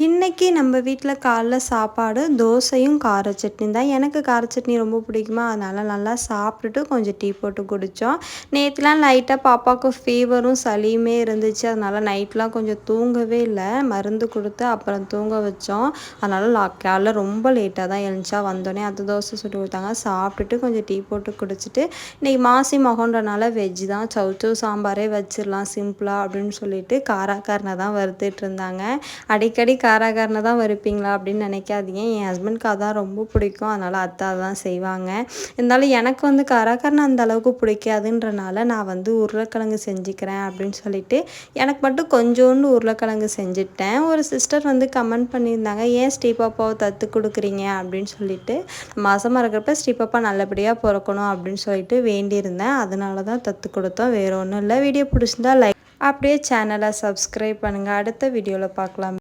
இன்றைக்கி நம்ம வீட்டில் காலைல சாப்பாடு தோசையும் கார சட்னி தான். எனக்கு கார சட்னி ரொம்ப பிடிக்குமா? அதனால் நல்லா சாப்பிட்டுட்டு கொஞ்சம் டீ போட்டு குடித்தோம் நேற்றுலாம் லைட்டாக பாப்பாவுக்கு ஃபீவரும் சளியுமே இருந்துச்சு. அதனால் நைட்லாம் கொஞ்சம் தூங்கவே இல்லை. மருந்து கொடுத்து அப்புறம் தூங்க வச்சோம். அதனால் லா காலைல ரொம்ப லேட்டாக தான் எழுந்துச்சா? வந்தோடனே அது தோசை சுட்டு கொடுத்தாங்க. சாப்பிட்டுட்டு கொஞ்சம் டீ போட்டு குடிச்சிட்டு இன்றைக்கி மாசி மகன்றனால வெஜ்ஜு தான். சவுச்சவு சாம்பாரே வச்சிடலாம் சிம்பிளாக அப்படின்னு சொல்லிட்டு காராக்காரனை தான் வறுத்துட்டு இருந்தாங்க. அடிக்கடி காராகாரனை தான் வறுப்பீங்களா அப்படின்னு நினைக்காதீங்க. என் ஹஸ்பண்ட்க்கு அதான் ரொம்ப பிடிக்கும். அதனால் அத்தா தான் செய்வாங்க. இருந்தாலும் எனக்கு வந்து காராகாரனை அந்த அளவுக்கு பிடிக்காதுன்றனால நான் வந்து உருளைக்கிழங்கு செஞ்சுக்கிறேன் அப்படின்னு சொல்லிட்டு எனக்கு மட்டும் கொஞ்சோண்டு உருளைக்கிழங்கு செஞ்சுட்டேன். ஒரு சிஸ்டர் வந்து கமெண்ட் பண்ணியிருந்தாங்க ஏன் ஸ்ரீபாப்பாவை தத்து கொடுக்குறீங்க? அப்படின்னு சொல்லிட்டு. மாதமாக இருக்கிறப்ப ஸ்ரீபாப்பா நல்லபடியாக பிறக்கணும் அப்படின்னு சொல்லிட்டு வேண்டியிருந்தேன். அதனால தான் தத்து கொடுத்தோம். வேறு ஒன்றும் இல்லை. வீடியோ பிடிச்சிருந்தா லைக் அப்படியே சேனலை சப்ஸ்கிரைப் பண்ணுங்கள் அடுத்த வீடியோவில் பார்க்கலாம்.